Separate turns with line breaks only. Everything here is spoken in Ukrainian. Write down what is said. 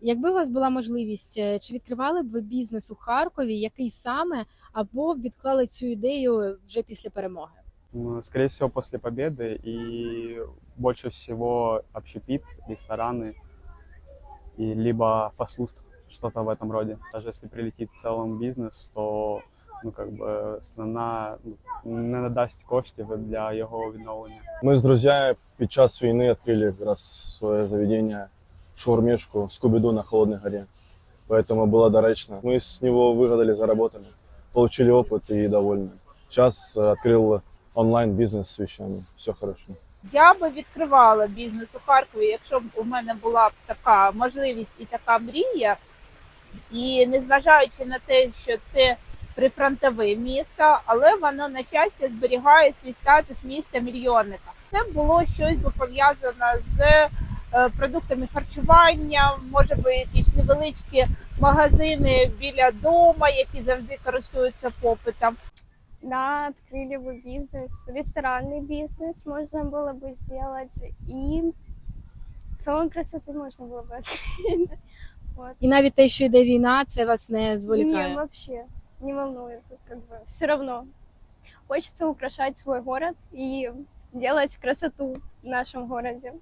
Якби у вас була можливість, е, чи відкривали б ви бізнес у Харкові, який саме, або б відклали цю ідею вже після перемоги?
Ну, Скорее всего, после победы и больше всего общепит, рестораны и либо фастфуд, что-то в этом роде. Даже если прилетит в целом бизнес, то ну, как бы страна ну, не надасть коштів для його відновлення.
Мы с друзьями під час війни відкрили как раз своє заведение шаурмешку Скубиду на Холодной горе. Поэтому было доречно. Мы с него выгадали, заработали, получили опыт и довольны. Сейчас э, открыл онлайн-бизнес с вещами. Все хорошо.
Я би відкривала бізнес у Харкові, якщо б у мене була б така можливість і така мрія. І незважаючи на те, що це прифронтове місто, але воно на щастя зберігає свій статус міста мільйонника. Це було щось би пов'язане з е, продуктами харчування, може би якісь невеличкі магазини біля дома, які завжди користуються попитом.
Да, открыли бы бизнес, ресторанный бизнес можно было бы сделать, и салон красоты можно было бы открыть. Вот.
І навіть те, що йде війна, це вас не
Не,
зволікає.
вообще не волнует, тут как бы все равно. Хочется украшать свой город и делать красоту в нашем городе.